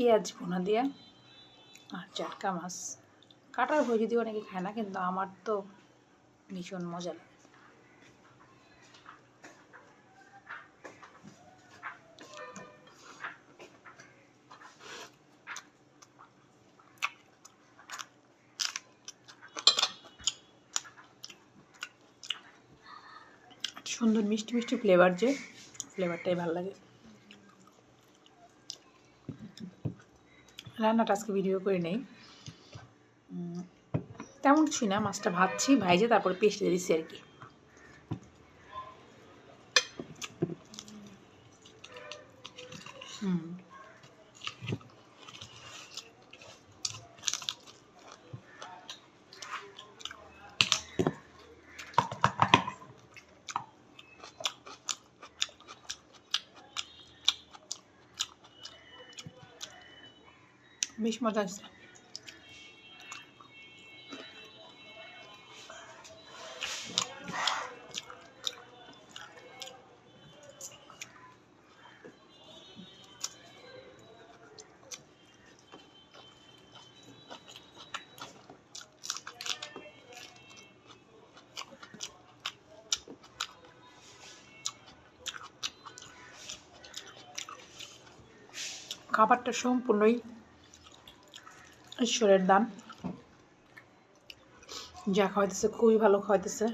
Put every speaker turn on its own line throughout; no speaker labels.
পেঁয়াজ ভুনা দিয়া আর চাটকা মাছ। কাটার ভয় যদি অনেকে খায় না, কিন্তু আমার তো ভীষণ মজা লাগে। সুন্দর মিষ্টি মিষ্টি ফ্লেভার যে ফ্লেভারটাই ভালো লাগে। রান্নাটা আজকে ভিডিও করে নেই। তেমন কিছুই না, মাছটা ভাজছি, ভাইজে তারপরে পেস্ট দিচ্ছি আর কি। হুম। বেশ মজা আসছে খাবারটা সম্পূর্ণই ঈশ্বরের দান। যা খাওয়াইতেছে, খুবই ভালো খাওয়াইতেছে।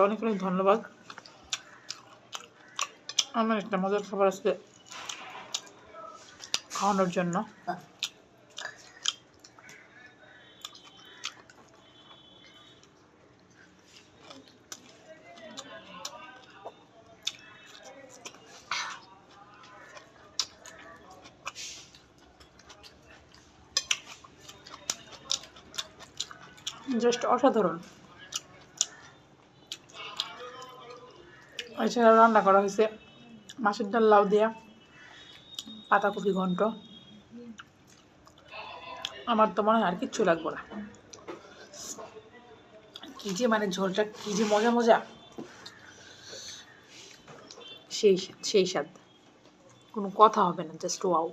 অনেক অনেক ধন্যবাদ। আমার একটা মজার খাবার আজকে খাওয়ানোর জন্য। জাস্ট অসাধারণ। এছাড়া রান্না করা হয়েছে মাছের ডাল, লাউ দেয়া পাতাকপি ঘন্ট। আমার তো মনে হয় আর কিচ্ছু লাগবো না। কি যে মানে ঝোলটা, কি যে মজা মজা। সেই সেই স্বাদ। কোনো কথা হবে না, জাস্ট ওয়াও।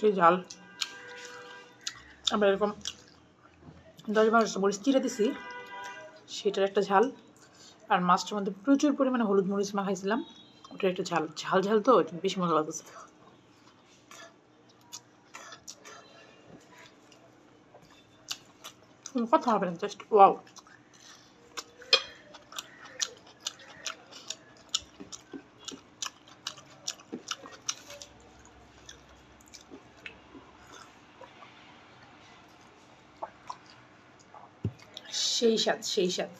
সেই ঝাল। আমরা এরকম দশ বারোটা মরিচ চিড়ে দিছি, সেটার একটা ঝাল। আর মাছটার মধ্যে প্রচুর পরিমাণে হলুদ মরিচ মাখাইছিলাম, ওটার একটা ঝাল। ঝাল ঝাল তো বেশি মজা লাগতেছে। কথা হবে না জাস্ট ওয়াও সেই স্বাদ সেই স্বাদ